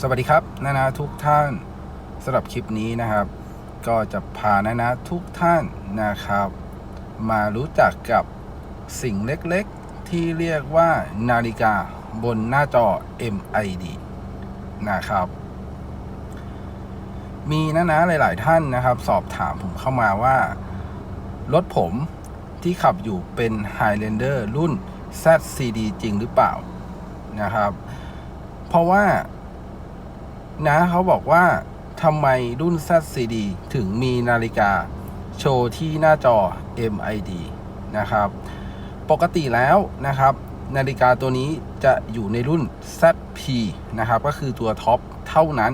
สวัสดีครับนานาทุกท่านสำหรับคลิปนี้นะครับ ก็จะพานานาทุกท่านนะครับ มารู้จักกับสิ่งเล็กๆ ที่เรียกว่านาฬิกาบนหน้าจอ MID นะครับ มีนานาหลาย ๆ ท่านนะครับ สอบถามผมเข้ามาว่า รถผมที่ขับอยู่เป็น Highlander รุ่น ZCD จริงหรือเปล่านะครับ เพราะว่า นะเขาบอกว่าทำไมรุ่น ZCD ถึงมีนาฬิกาโชว์ที่หน้าจอ MID นะครับ ปกติแล้วนะครับ นาฬิกาตัวนี้จะอยู่ในรุ่น ZP นะครับ ก็คือตัวท็อปเท่านั้น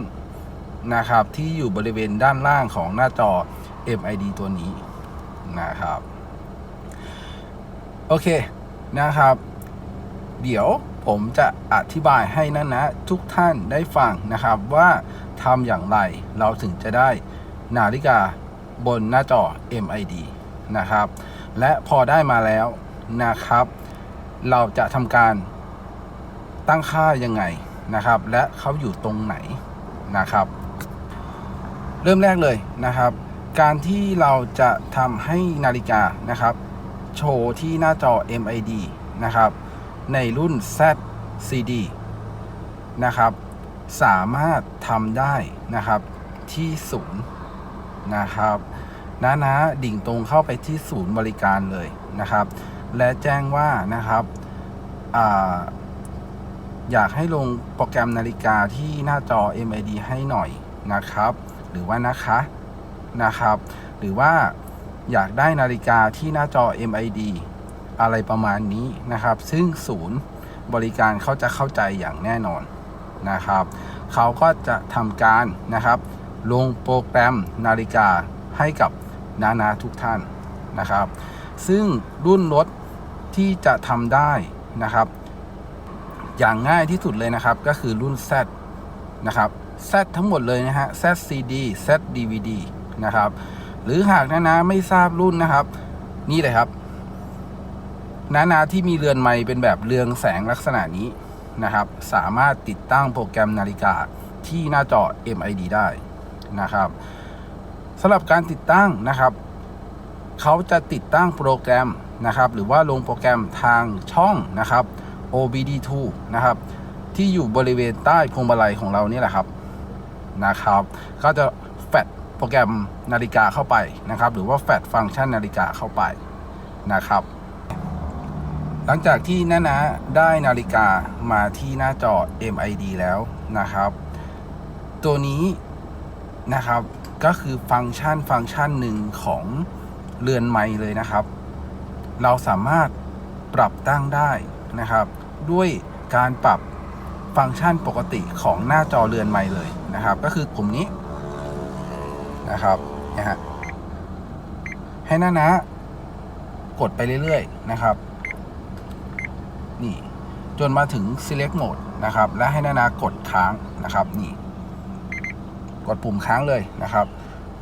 นะครับ ที่อยู่บริเวณด้านล่างของหน้าจอ MID ตัวนี้นะครับ โอเคนะครับ เดี๋ยว ผมจะอธิบายให้นะนะทุกท่านได้ฟังนะครับว่าทำอย่างไรเราถึงจะได้นาฬิกาบนหน้าจอ MID นะครับ และพอได้มาแล้วนะครับ เราจะทำการตั้งค่ายังไงนะครับ และเขาอยู่ตรงไหนนะครับ เริ่มแรกเลยนะครับ การที่เราจะทำให้นาฬิกานะครับ โชว์ที่หน้าจอ MID นะครับ ในรุ่น ZCD นะครับ สามารถทำได้นะครับที่ศูนย์นะครับนะนะดิ่งตรงเข้าไปที่ศูนย์บริการเลยนะครับ และแจ้งว่านะครับออยากให้ลงโปรแกรมนาฬิกาที่หน้าจอ MID ให้หน่อยนะครับ หรือว่านะคะนะครับ หรือว่าอยากได้นาฬิกาที่หน้าจอ MID อะไรประมาณนี้นะครับ ซึ่งศูนย์บริการเขาจะเข้าใจอย่างแน่นอนนะครับ เขาก็จะทำการนะครับ ลงโปรแกรมนาฬิกาให้กับนานาทุกท่านนะครับ ซึ่งรุ่นรถที่จะทำได้นะครับ อย่างง่ายที่สุดเลยนะครับ ก็คือรุ่น Z นะครับ Z ทั้งหมดเลยนะฮะ ZCD ZDVD นะครับ หรือหากนานาไม่ทราบรุ่นนะครับ นี่เลยครับ นานาที่มีเรือนไม้เป็นแบบเรืองแสงลักษณะนี้นะครับ สามารถติดตั้งโปรแกรมนาฬิกาที่หน้าจอ MID ได้นะครับสำหรับการติดตั้งนะครับ เขาจะติดตั้งโปรแกรมนะครับ หรือว่าลงโปรแกรมทางช่องนะครับ OBD2 นะครับ ที่อยู่บริเวณใต้พวงมาลัยของเรานี่แหละครับนะครับ ก็จะแฟดโปรแกรมนาฬิกาเข้าไปนะครับ หรือว่าแฟดฟังก์ชันนาฬิกาเข้าไปนะครับ หลังจากที่นานะได้นาฬิกามาที่หน้าจอ MID แล้วนะครับ ตัวนี้นะครับก็คือฟังก์ชันฟังก์ชันหนึ่งของเรือนไม้เลยนะครับ เราสามารถปรับตั้งได้นะครับ ด้วยการปรับฟังก์ชันปกติของหน้าจอเรือนไม้เลยนะครับ ก็คือกลุ่มนี้นะครับนะฮะให้หน้านะกดไปเรื่อยๆนะครับ นี่ จนมาถึง select mode นะครับ และให้นานากดค้างนะครับ นี่ กดปุ่มค้างเลยนะครับ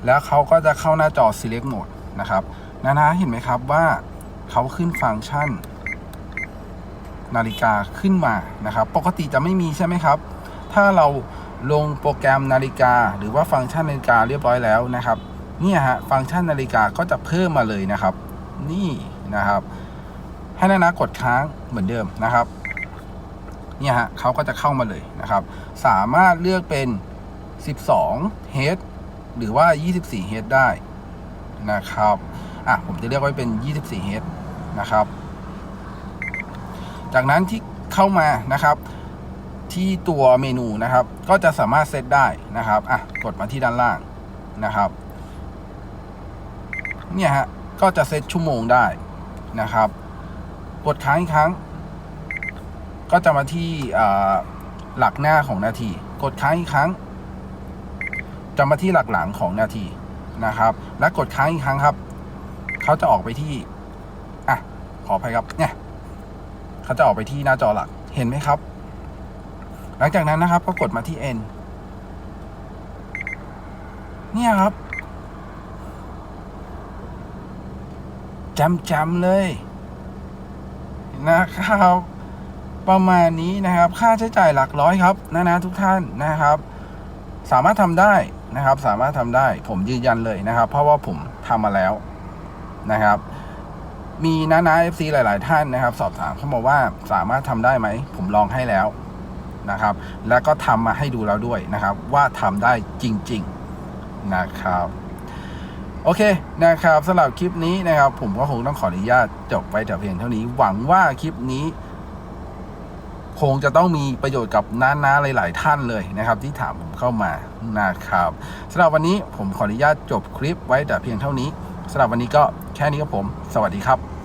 แล้วเขาก็จะเข้าหน้าจอ select mode นะครับ นานาเห็นไหมครับว่าเขาขึ้นฟังก์ชัน นาฬิกาขึ้นมานะครับ ปกติจะไม่มีใช่ไหมครับ ถ้าเราลงโปรแกรมนาฬิกา หรือว่าฟังก์ชันนาฬิกาเรียบร้อยแล้วนะครับเนี่ยฮะฟังก์ชันนาฬิกาก็จะเพิ่มมาเลยนะครับ นี่นะครับ ให้นานากดค้างเหมือนเดิมนะครับเนี่ยฮะเขาก็จะเข้ามาเลยนะครับ สามารถเลือกเป็น 12 h หรือว่า 24 h ได้นะครับอะผมจะเรียกไว้เป็น 24 h นะครับ จากนั้นที่เข้ามานะครับ ที่ตัวเมนูนะครับ ก็จะสามารถเซตได้นะครับอะกดมาที่ด้านล่างนะครับ เนี่ยฮะก็จะเซตชั่วโมงได้นะครับ กดค้างอีกครั้ง ก็จะมาที่หลักหน้าของนาที กดค้างอีกครั้ง จะมาที่หลักหลังของนาทีนะครับ และกดค้างอีกครั้งครับ เขาจะออกไปที่อะขออภัยครับเนี่ยเขาจะออกไปที่หน้าจอหลักเห็นไหมครับ หลังจากนั้นนะครับก็กดมาที่ N เนี่ยครับจำจำๆเลย นะครับ ประมาณนี้นะครับ ค่าใช้จ่ายหลักร้อยครับนะนะทุกท่านนะครับ สามารถทำได้นะครับ สามารถทำได้ ผมยืนยันเลยนะครับ เพราะว่าผมทำมาแล้วนะครับ มีนานาเอฟซีหลาย ๆ ท่านนะครับ สอบถามเข้ามาว่าสามารถทำได้ไหม ผมลองให้แล้วนะครับ แล้วก็ทำมาให้ดูแล้วด้วยนะครับ ว่าทำได้จริง ๆ นะครับ โอเคนะครับสำหรับคลิปนี้นะครับ ผมก็คงต้องขออนุญาตจบไปแต่เพียงเท่านี้ หวังว่าคลิปนี้ คงจะต้องมีประโยชน์กับน้าๆหลาย ๆ ท่านเลยนะครับ ที่ถามผมเข้ามานะครับสำหรับวันนี้ผมขออนุญาตจบคลิปไว้แต่เพียงเท่านี้สำหรับวันนี้ก็แค่นี้ครับผม สวัสดีครับ